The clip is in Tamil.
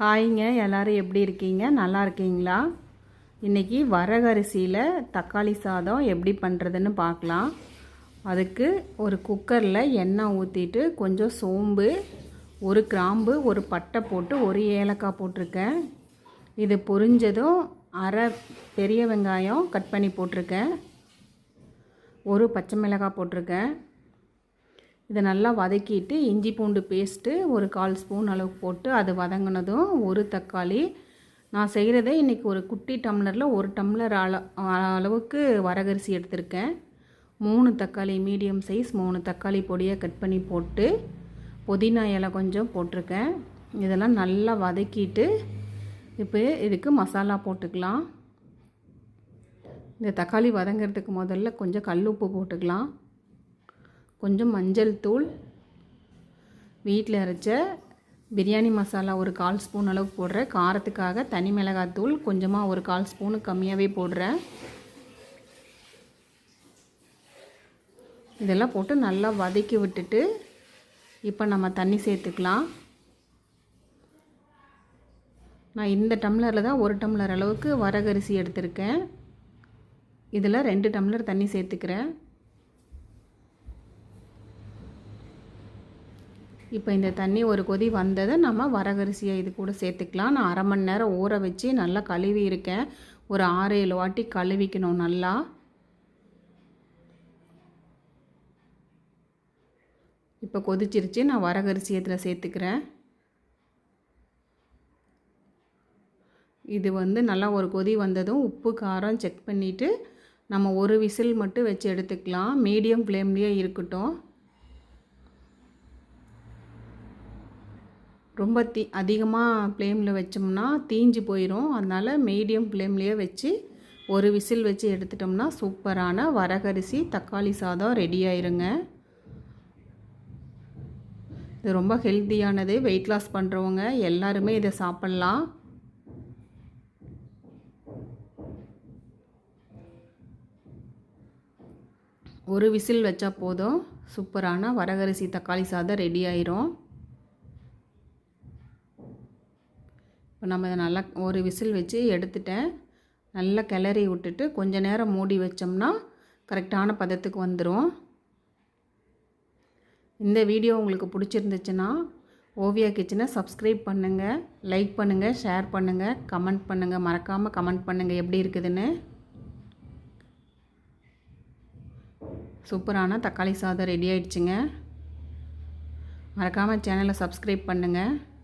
ஹாய்ங்க எல்லாரும் எப்படி இருக்கீங்க? நல்லா இருக்கீங்களா? இன்றைக்கி வரகரிசியில் தக்காளி சாதம் எப்படி பண்ணுறதுன்னு பார்க்கலாம். அதுக்கு ஒரு குக்கரில் எண்ணெய் ஊற்றிட்டு கொஞ்சம் சோம்பு ஒரு கிராம்பு ஒரு பட்டை போட்டு ஒரு ஏலக்காய் போட்டிருக்கேன். இது பொரிஞ்சதும் அரை பெரிய வெங்காயம் கட் பண்ணி போட்டிருக்கேன். ஒரு பச்சை மிளகாய் போட்டிருக்கேன். இதை நல்லா வதக்கிட்டு இஞ்சி பூண்டு பேஸ்ட்டு ஒரு கால் ஸ்பூன் அளவுக்கு போட்டு அது வதங்கினதும் ஒரு தக்காளி. நான் செய்கிறதே இன்றைக்கி ஒரு குட்டி டம்ளரில் ஒரு டம்ளர் அள அளவுக்கு வரகரிசி எடுத்திருக்கேன். மூணு தக்காளி மீடியம் சைஸ் மூணு தக்காளி பொடியை கட் பண்ணி போட்டு புதினா இலை கொஞ்சம் போட்டிருக்கேன். இதெல்லாம் நல்லா வதக்கிட்டு இப்போ இதுக்கு மசாலா போட்டுக்கலாம். இந்த தக்காளி வதங்கிறதுக்கு முதல்ல கொஞ்சம் கல் உப்பு போட்டுக்கலாம். கொஞ்சம் மஞ்சள் தூள் வீட்டில் அரைச்ச பிரியாணி மசாலா ஒரு கால் ஸ்பூன் அளவுக்கு போடுறேன். காரத்துக்காக தனி மிளகாய் தூள் கொஞ்சமாக ஒரு கால் ஸ்பூனு கம்மியாகவே போடுறேன். இதெல்லாம் போட்டு நல்லா வதக்கி விட்டுட்டு இப்போ நம்ம தண்ணி சேர்த்துக்கலாம். நான் இந்த டம்ளரில் தான் ஒரு டம்ளர் அளவுக்கு வரகரிசி எடுத்திருக்கேன். இதில் ரெண்டு டம்ளர் தண்ணி சேர்த்துக்கிறேன். இப்போ இந்த தண்ணி ஒரு கொதி வந்ததை நம்ம வரகரிசியை இது கூட சேர்த்துக்கலாம். நான் அரை மணி நேரம் ஊற வச்சு நல்லா கழுவி இருக்கேன். ஒரு ஆறு ஏழு வாட்டி கழுவிக்கணும் நல்லா. இப்போ கொதிச்சிருச்சு. நான் வரகரிசி இதில் சேர்த்துக்கிறேன். இது வந்து நல்லா ஒரு கொதி வந்ததும் உப்பு காரம் செக் பண்ணிவிட்டு நம்ம ஒரு விசில் மட்டும் வச்சு எடுத்துக்கலாம். மீடியம் ஃப்ளேம்லேயே இருக்கட்டும். ரொம்ப தீ அதிகமாக ஃப்ளேமில் வச்சோம்னா தீஞ்சு போயிடும் அதனால் மீடியம் ஃப்ளேம்லேயே வச்சு ஒரு விசில் வச்சு எடுத்துட்டோம்னா சூப்பரான வரகரிசி தக்காளி சாதம் ரெடி ஆயிருங்க. இது ரொம்ப ஹெல்த்தியானது வெயிட் லாஸ் பண்ணுறவங்க எல்லாருமே இதை சாப்பிட்லாம். ஒரு விசில் வச்சா போதும். சூப்பரான வரகரிசி தக்காளி சாதம் ரெடி ஆயிரும். இப்போ நம்ம இதை நல்லா ஒரு விசில் வச்சு எடுத்துட்டேன். நல்லா கிளறி விட்டுட்டு கொஞ்ச நேரம் மூடி வச்சோம்னா கரெக்டான பதத்துக்கு வந்துடும் இந்த வீடியோ உங்களுக்கு பிடிச்சிருந்துச்சுன்னா ஓவியா கிச்சனை சப்ஸ்கிரைப் பண்ணுங்கள் லைக் பண்ணுங்கள் ஷேர் பண்ணுங்கள் கமெண்ட் பண்ணுங்கள் மறக்காமல் கமெண்ட் பண்ணுங்கள் எப்படி இருக்குதுன்னு. சூப்பரான தக்காளி சாதம் ரெடி ஆயிடுச்சுங்க. மறக்காமல் சேனலை சப்ஸ்கிரைப் பண்ணுங்கள்